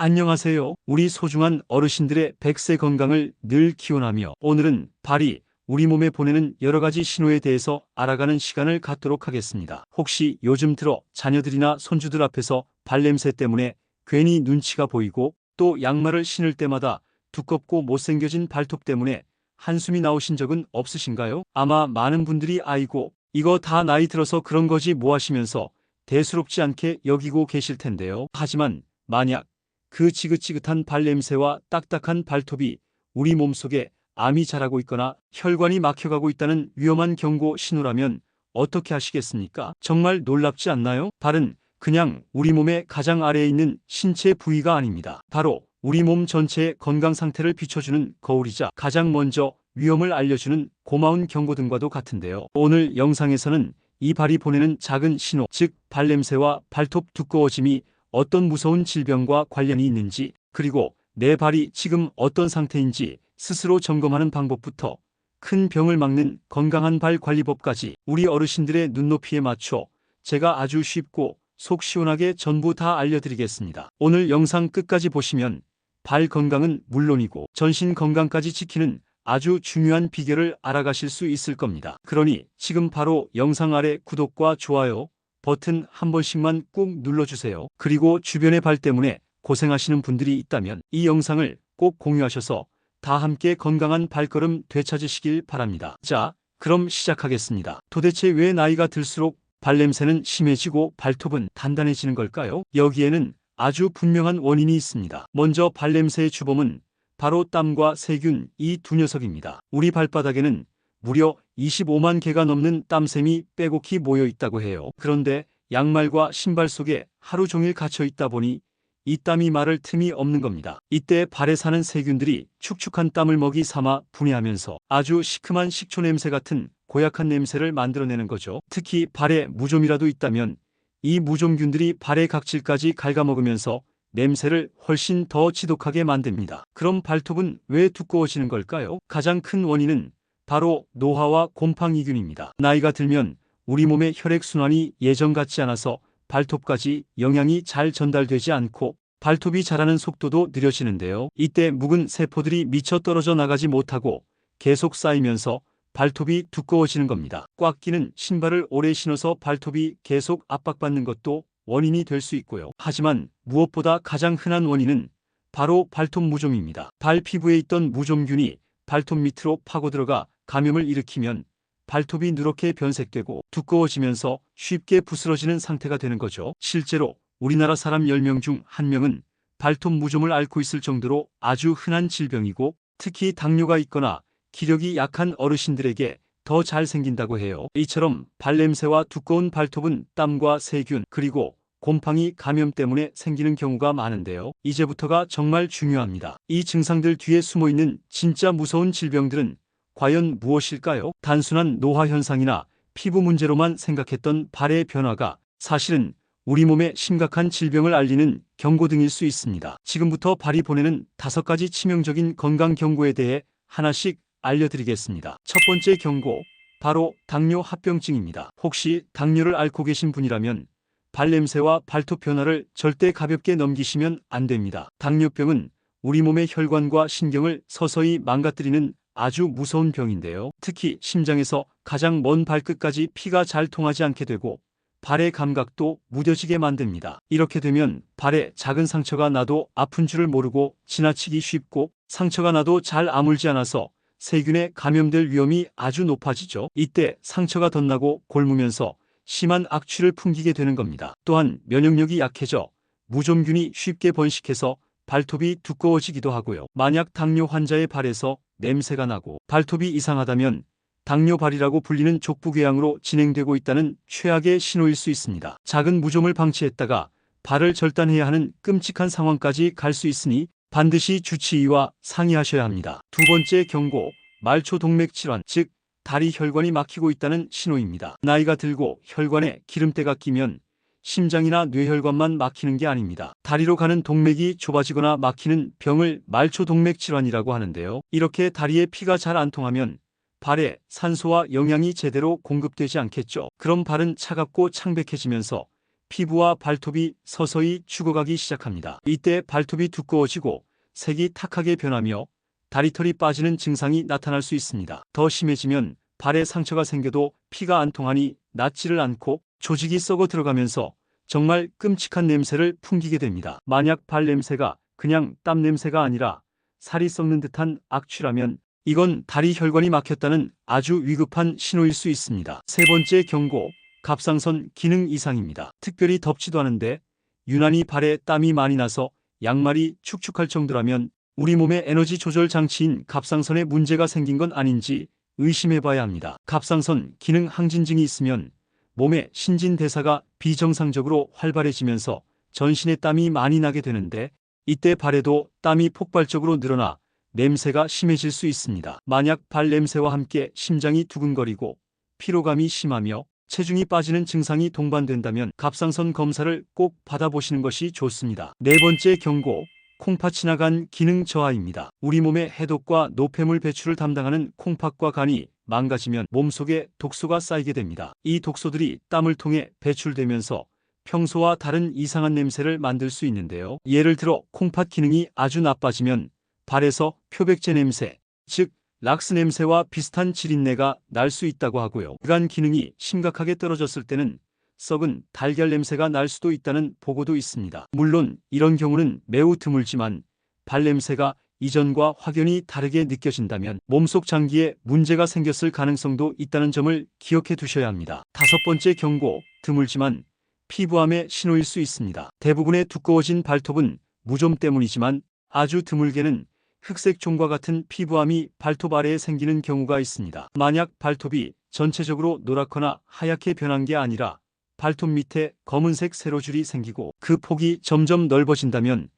안녕하세요. 우리 소중한 어르신들의 백세 건강을 늘 기원하며 오늘은 발이 우리 몸에 보내는 여러 가지 신호에 대해서 알아가는 시간을 갖도록 하겠습니다. 혹시 요즘 들어 자녀들이나 손주들 앞에서 발냄새 때문에 괜히 눈치가 보이고 또 양말을 신을 때마다 두껍고 못생겨진 발톱 때문에 한숨이 나오신 적은 없으신가요? 아마 많은 분들이 아이고 이거 다 나이 들어서 그런 거지 뭐 하시면서 대수롭지 않게 여기고 계실 텐데요. 하지만 만약 그 지긋지긋한 발냄새와 딱딱한 발톱이 우리 몸속에 암이 자라고 있거나 혈관이 막혀가고 있다는 위험한 경고 신호라면 어떻게 하시겠습니까? 정말 놀랍지 않나요? 발은 그냥 우리 몸의 가장 아래에 있는 신체 부위가 아닙니다. 바로 우리 몸 전체의 건강 상태를 비춰주는 거울이자 가장 먼저 위험을 알려주는 고마운 경고등과도 같은데요. 오늘 영상에서는 이 발이 보내는 작은 신호, 즉 발냄새와 발톱 두꺼워짐이 어떤 무서운 질병과 관련이 있는지, 그리고 내 발이 지금 어떤 상태인지 스스로 점검하는 방법부터 큰 병을 막는 건강한 발 관리법까지 우리 어르신들의 눈높이에 맞춰 제가 아주 쉽고 속 시원하게 전부 다 알려드리겠습니다. 오늘 영상 끝까지 보시면 발 건강은 물론이고 전신 건강까지 지키는 아주 중요한 비결을 알아가실 수 있을 겁니다. 그러니 지금 바로 영상 아래 구독과 좋아요 버튼 한 번씩만 꾹 눌러주세요. 그리고 주변의 발 때문에 고생하시는 분들이 있다면 이 영상을 꼭 공유하셔서 다 함께 건강한 발걸음 되찾으시길 바랍니다. 자, 그럼 시작하겠습니다. 도대체 왜 나이가 들수록 발냄새는 심해지고 발톱은 단단해지는 걸까요? 여기에는 아주 분명한 원인이 있습니다. 먼저 발냄새의 주범은 바로 땀과 세균 이 두 녀석입니다. 우리 발바닥에는 무려 25만 개가 넘는 땀샘이 빼곡히 모여 있다고 해요. 그런데 양말과 신발 속에 하루 종일 갇혀 있다 보니 이 땀이 마를 틈이 없는 겁니다. 이때 발에 사는 세균들이 축축한 땀을 먹이 삼아 분해하면서 아주 시큼한 식초 냄새 같은 고약한 냄새를 만들어내는 거죠. 특히 발에 무좀이라도 있다면 이 무좀균들이 발의 각질까지 갉아먹으면서 냄새를 훨씬 더 지독하게 만듭니다. 그럼 발톱은 왜 두꺼워지는 걸까요? 가장 큰 원인은 바로 노화와 곰팡이균입니다. 나이가 들면 우리 몸의 혈액순환이 예전 같지 않아서 발톱까지 영양이 잘 전달되지 않고 발톱이 자라는 속도도 느려지는데요. 이때 묵은 세포들이 미쳐 떨어져 나가지 못하고 계속 쌓이면서 발톱이 두꺼워지는 겁니다. 꽉 끼는 신발을 오래 신어서 발톱이 계속 압박받는 것도 원인이 될 수 있고요. 하지만 무엇보다 가장 흔한 원인은 바로 발톱 무좀입니다. 발 피부에 있던 무좀균이 발톱 밑으로 파고들어가 감염을 일으키면 발톱이 누렇게 변색되고 두꺼워지면서 쉽게 부스러지는 상태가 되는 거죠. 실제로 우리나라 사람 10명 중 1명은 발톱 무좀을 앓고 있을 정도로 아주 흔한 질병이고 특히 당뇨가 있거나 기력이 약한 어르신들에게 더 잘 생긴다고 해요. 이처럼 발냄새와 두꺼운 발톱은 땀과 세균 그리고 곰팡이 감염 때문에 생기는 경우가 많은데요. 이제부터가 정말 중요합니다. 이 증상들 뒤에 숨어 있는 진짜 무서운 질병들은 과연 무엇일까요? 단순한 노화 현상이나 피부 문제로만 생각했던 발의 변화가 사실은 우리 몸에 심각한 질병을 알리는 경고등일 수 있습니다. 지금부터 발이 보내는 다섯 가지 치명적인 건강 경고에 대해 하나씩 알려드리겠습니다. 첫 번째 경고, 바로 당뇨 합병증입니다. 혹시 당뇨를 앓고 계신 분이라면 발냄새와 발톱 변화를 절대 가볍게 넘기시면 안 됩니다. 당뇨병은 우리 몸의 혈관과 신경을 서서히 망가뜨리는 아주 무서운 병인데요. 특히 심장에서 가장 먼 발끝까지 피가 잘 통하지 않게 되고 발의 감각도 무뎌지게 만듭니다. 이렇게 되면 발에 작은 상처가 나도 아픈 줄을 모르고 지나치기 쉽고 상처가 나도 잘 아물지 않아서 세균에 감염될 위험이 아주 높아지죠. 이때 상처가 덧나고 골무면서 심한 악취를 풍기게 되는 겁니다. 또한 면역력이 약해져 무좀균이 쉽게 번식해서 발톱이 두꺼워지기도 하고요. 만약 당뇨 환자의 발에서 냄새가 나고 발톱이 이상하다면 당뇨발이라고 불리는 족부궤양으로 진행되고 있다는 최악의 신호일 수 있습니다. 작은 무좀을 방치했다가 발을 절단해야 하는 끔찍한 상황까지 갈 수 있으니 반드시 주치의와 상의하셔야 합니다. 두 번째 경고, 말초 동맥 질환, 즉 다리 혈관이 막히고 있다는 신호입니다. 나이가 들고 혈관에 기름때가 끼면 심장이나 뇌혈관만 막히는 게 아닙니다. 다리로 가는 동맥이 좁아지거나 막히는 병을 말초 동맥 질환이라고 하는데요. 이렇게 다리에 피가 잘 안 통하면 발에 산소와 영양이 제대로 공급되지 않겠죠. 그럼 발은 차갑고 창백해지면서 피부와 발톱이 서서히 죽어가기 시작합니다. 이때 발톱이 두꺼워지고 색이 탁하게 변하며 다리털이 빠지는 증상이 나타날 수 있습니다. 더 심해지면 발에 상처가 생겨도 피가 안 통하니 낫지를 않고 조직이 썩어 들어가면서 정말 끔찍한 냄새를 풍기게 됩니다. 만약 발 냄새가 그냥 땀 냄새가 아니라 살이 썩는 듯한 악취라면 이건 다리 혈관이 막혔다는 아주 위급한 신호일 수 있습니다. 세 번째 경고, 갑상선 기능 이상입니다. 특별히 덥지도 않은데 유난히 발에 땀이 많이 나서 양말이 축축할 정도라면 우리 몸의 에너지 조절 장치인 갑상선에 문제가 생긴 건 아닌지 의심해 봐야 합니다. 갑상선 기능 항진증이 있으면 몸의 신진대사가 비정상적으로 활발해지면서 전신에 땀이 많이 나게 되는데 이때 발에도 땀이 폭발적으로 늘어나 냄새가 심해질 수 있습니다. 만약 발 냄새와 함께 심장이 두근거리고 피로감이 심하며 체중이 빠지는 증상이 동반된다면 갑상선 검사를 꼭 받아보시는 것이 좋습니다. 네 번째 경고, 콩팥 지나간 기능 저하입니다. 우리 몸의 해독과 노폐물 배출을 담당하는 콩팥과 간이 망가지면 몸속에 독소가 쌓이게 됩니다. 이 독소들이 땀을 통해 배출되면서 평소와 다른 이상한 냄새를 만들 수 있는데요. 예를 들어 콩팥 기능이 아주 나빠지면 발에서 표백제 냄새, 즉 락스 냄새와 비슷한 지린내가 날 수 있다고 하고요. 간 기능이 심각하게 떨어졌을 때는 썩은 달걀 냄새가 날 수도 있다는 보고도 있습니다. 물론 이런 경우는 매우 드물지만 발 냄새가 이전과 확연히 다르게 느껴진다면 몸속 장기에 문제가 생겼을 가능성도 있다는 점을 기억해 두셔야 합니다. 다섯 번째 경고, 드물지만 피부암의 신호일 수 있습니다. 대부분의 두꺼워진 발톱은 무좀 때문이지만 아주 드물게는 흑색 종과 같은 피부암이 발톱 아래에 생기는 경우가 있습니다. 만약 발톱이 전체적으로 노랗거나 하얗게 변한 게 아니라 발톱 밑에 검은색 세로줄이 생기고 그 폭이 점점 넓어진다면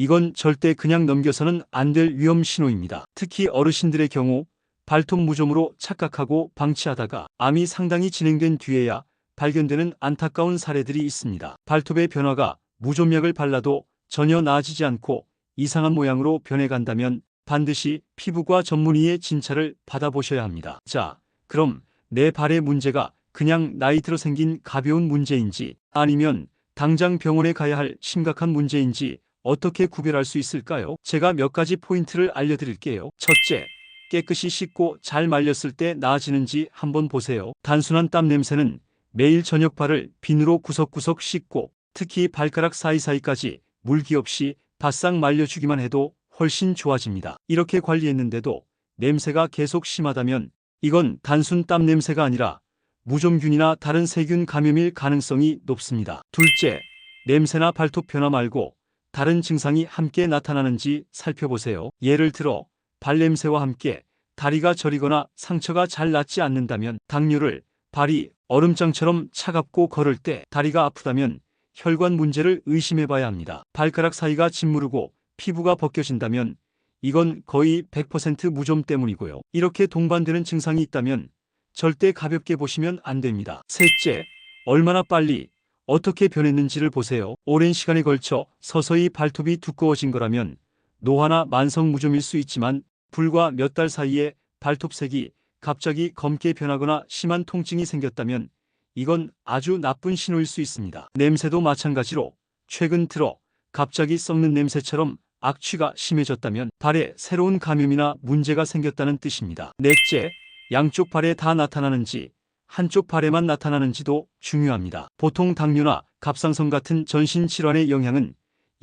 이건 절대 그냥 넘겨서는 안 될 위험 신호입니다. 특히 어르신들의 경우 발톱 무좀으로 착각하고 방치하다가 암이 상당히 진행된 뒤에야 발견되는 안타까운 사례들이 있습니다. 발톱의 변화가 무좀약을 발라도 전혀 나아지지 않고 이상한 모양으로 변해간다면 반드시 피부과 전문의의 진찰을 받아보셔야 합니다. 자, 그럼 내 발의 문제가 그냥 나이 들어 생긴 가벼운 문제인지 아니면 당장 병원에 가야 할 심각한 문제인지 어떻게 구별할 수 있을까요? 제가 몇 가지 포인트를 알려드릴게요. 첫째, 깨끗이 씻고 잘 말렸을 때 나아지는지 한번 보세요. 단순한 땀 냄새는 매일 저녁 발을 비누로 구석구석 씻고 특히 발가락 사이사이까지 물기 없이 바싹 말려주기만 해도 훨씬 좋아집니다. 이렇게 관리했는데도 냄새가 계속 심하다면 이건 단순 땀 냄새가 아니라 무좀균이나 다른 세균 감염일 가능성이 높습니다. 둘째, 냄새나 발톱 변화 말고 다른 증상이 함께 나타나는지 살펴보세요. 예를 들어 발냄새와 함께 다리가 저리거나 상처가 잘 낫지 않는다면 당뇨를 발이 얼음장처럼 차갑고 걸을 때 다리가 아프다면 혈관 문제를 의심해 봐야 합니다. 발가락 사이가 짓무르고 피부가 벗겨진다면 이건 거의 100% 무좀 때문이고요. 이렇게 동반되는 증상이 있다면 절대 가볍게 보시면 안 됩니다. 셋째, 얼마나 빨리 어떻게 변했는지를 보세요. 오랜 시간에 걸쳐 서서히 발톱이 두꺼워진 거라면 노화나 만성 무좀일 수 있지만 불과 몇 달 사이에 발톱색이 갑자기 검게 변하거나 심한 통증이 생겼다면 이건 아주 나쁜 신호일 수 있습니다. 냄새도 마찬가지로 최근 들어 갑자기 썩는 냄새처럼 악취가 심해졌다면 발에 새로운 감염이나 문제가 생겼다는 뜻입니다. 넷째, 양쪽 발에 다 나타나는지 한쪽 발에만 나타나는지도 중요합니다. 보통 당뇨나 갑상선 같은 전신 질환의 영향은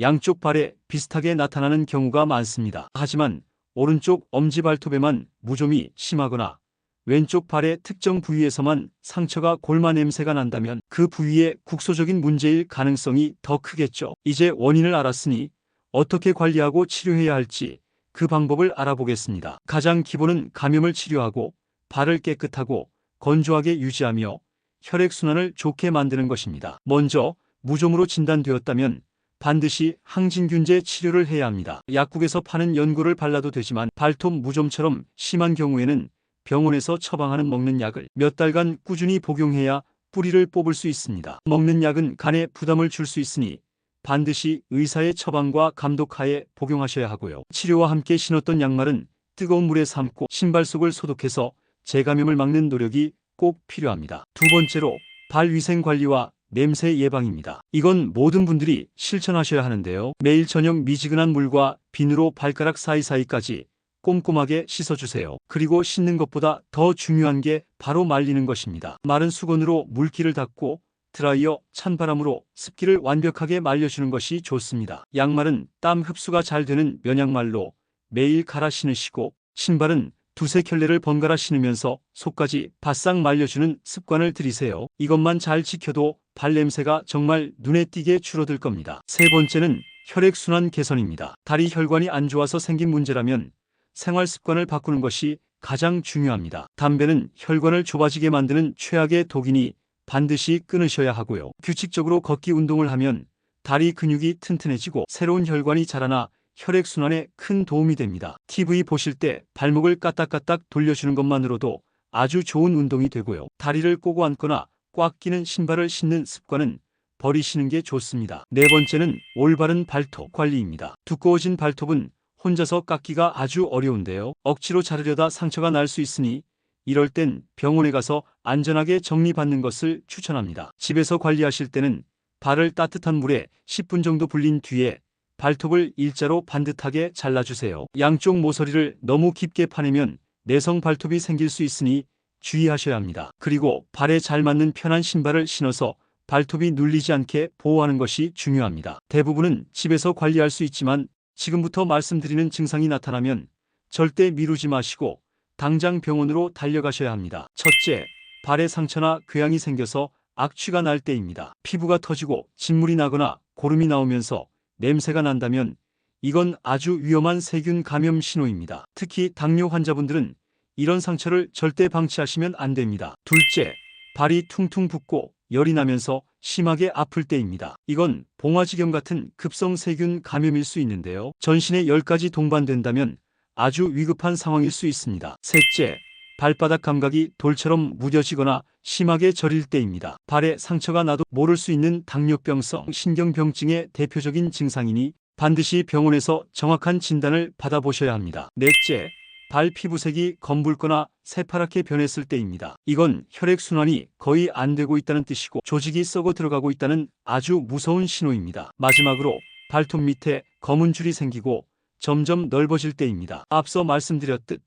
양쪽 발에 비슷하게 나타나는 경우가 많습니다. 하지만 오른쪽 엄지발톱에만 무좀이 심하거나 왼쪽 발의 특정 부위에서만 상처가 골마 냄새가 난다면 그 부위의 국소적인 문제일 가능성이 더 크겠죠. 이제 원인을 알았으니 어떻게 관리하고 치료해야 할지 그 방법을 알아보겠습니다. 가장 기본은 감염을 치료하고 발을 깨끗하고 건조하게 유지하며 혈액순환을 좋게 만드는 것입니다. 먼저 무좀으로 진단되었다면 반드시 항진균제 치료를 해야 합니다. 약국에서 파는 연고를 발라도 되지만 발톱 무좀처럼 심한 경우에는 병원에서 처방하는 먹는 약을 몇 달간 꾸준히 복용해야 뿌리를 뽑을 수 있습니다. 먹는 약은 간에 부담을 줄 수 있으니 반드시 의사의 처방과 감독하에 복용하셔야 하고요. 치료와 함께 신었던 양말은 뜨거운 물에 삶고 신발 속을 소독해서 재감염을 막는 노력이 꼭 필요합니다. 두 번째로 발 위생 관리와 냄새 예방입니다. 이건 모든 분들이 실천하셔야 하는데요. 매일 저녁 미지근한 물과 비누로 발가락 사이사이까지 꼼꼼하게 씻어주세요. 그리고 씻는 것보다 더 중요한 게 바로 말리는 것입니다. 마른 수건으로 물기를 닦고 드라이어 찬바람으로 습기를 완벽하게 말려주는 것이 좋습니다. 양말은 땀 흡수가 잘 되는 면양말로 매일 갈아 신으시고 신발은 두세 켤레를 번갈아 신으면서 속까지 바싹 말려주는 습관을 들이세요. 이것만 잘 지켜도 발냄새가 정말 눈에 띄게 줄어들 겁니다. 세 번째는 혈액순환 개선입니다. 다리 혈관이 안 좋아서 생긴 문제라면 생활 습관을 바꾸는 것이 가장 중요합니다. 담배는 혈관을 좁아지게 만드는 최악의 독이니 반드시 끊으셔야 하고요. 규칙적으로 걷기 운동을 하면 다리 근육이 튼튼해지고 새로운 혈관이 자라나 혈액순환에 큰 도움이 됩니다. TV 보실 때 발목을 까딱까딱 돌려주는 것만으로도 아주 좋은 운동이 되고요. 다리를 꼬고 앉거나 꽉 끼는 신발을 신는 습관은 버리시는 게 좋습니다. 네 번째는 올바른 발톱 관리입니다. 두꺼워진 발톱은 혼자서 깎기가 아주 어려운데요. 억지로 자르려다 상처가 날 수 있으니 이럴 땐 병원에 가서 안전하게 정리받는 것을 추천합니다. 집에서 관리하실 때는 발을 따뜻한 물에 10분 정도 불린 뒤에 발톱을 일자로 반듯하게 잘라주세요. 양쪽 모서리를 너무 깊게 파내면 내성 발톱이 생길 수 있으니 주의하셔야 합니다. 그리고 발에 잘 맞는 편한 신발을 신어서 발톱이 눌리지 않게 보호하는 것이 중요합니다. 대부분은 집에서 관리할 수 있지만 지금부터 말씀드리는 증상이 나타나면 절대 미루지 마시고 당장 병원으로 달려가셔야 합니다. 첫째, 발에 상처나 궤양이 생겨서 악취가 날 때입니다. 피부가 터지고 진물이 나거나 고름이 나오면서 냄새가 난다면 이건 아주 위험한 세균 감염 신호입니다. 특히 당뇨 환자분들은 이런 상처를 절대 방치하시면 안 됩니다. 둘째, 발이 퉁퉁 붓고 열이 나면서 심하게 아플 때입니다. 이건 봉화지경 같은 급성 세균 감염일 수 있는데요. 전신에 열까지 동반된다면 아주 위급한 상황일 수 있습니다. 셋째, 발바닥 감각이 돌처럼 무뎌지거나 심하게 저릴 때입니다. 발에 상처가 나도 모를 수 있는 당뇨병성 신경병증의 대표적인 증상이니 반드시 병원에서 정확한 진단을 받아보셔야 합니다. 넷째, 발 피부색이 검붉거나 새파랗게 변했을 때입니다. 이건 혈액순환이 거의 안 되고 있다는 뜻이고 조직이 썩어 들어가고 있다는 아주 무서운 신호입니다. 마지막으로 발톱 밑에 검은 줄이 생기고 점점 넓어질 때입니다. 앞서 말씀드렸듯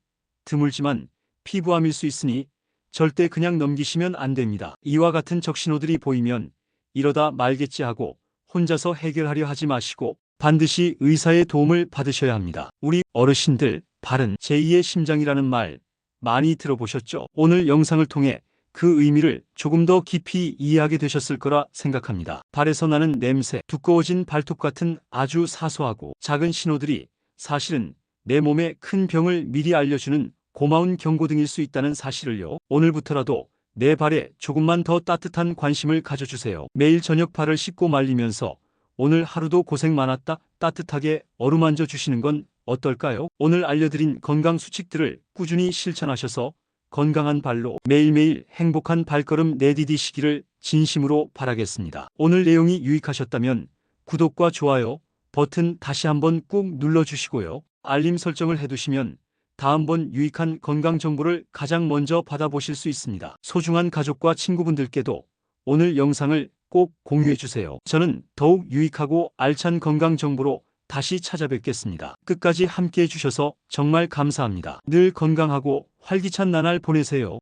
드물지만 피부암일 수 있으니 절대 그냥 넘기시면 안 됩니다. 이와 같은 적신호들이 보이면 이러다 말겠지 하고 혼자서 해결하려 하지 마시고 반드시 의사의 도움을 받으셔야 합니다. 우리 어르신들 발은 제2의 심장이라는 말 많이 들어보셨죠? 오늘 영상을 통해 그 의미를 조금 더 깊이 이해하게 되셨을 거라 생각합니다. 발에서 나는 냄새, 두꺼워진 발톱 같은 아주 사소하고 작은 신호들이 사실은 내 몸에 큰 병을 미리 알려주는 고마운 경고등일 수 있다는 사실을요. 오늘부터라도 내 발에 조금만 더 따뜻한 관심을 가져주세요. 매일 저녁 발을 씻고 말리면서 오늘 하루도 고생 많았다 따뜻하게 어루만져 주시는 건 어떨까요? 오늘 알려드린 건강 수칙들을 꾸준히 실천하셔서 건강한 발로 매일매일 행복한 발걸음 내디디시기를 진심으로 바라겠습니다. 오늘 내용이 유익하셨다면 구독과 좋아요 버튼 다시 한번 꾹 눌러주시고요. 알림 설정을 해두시면 다음번 유익한 건강 정보를 가장 먼저 받아보실 수 있습니다. 소중한 가족과 친구분들께도 오늘 영상을 꼭 공유해 주세요. 저는 더욱 유익하고 알찬 건강 정보로 다시 찾아뵙겠습니다. 끝까지 함께 해 주셔서 정말 감사합니다. 늘 건강하고 활기찬 나날 보내세요.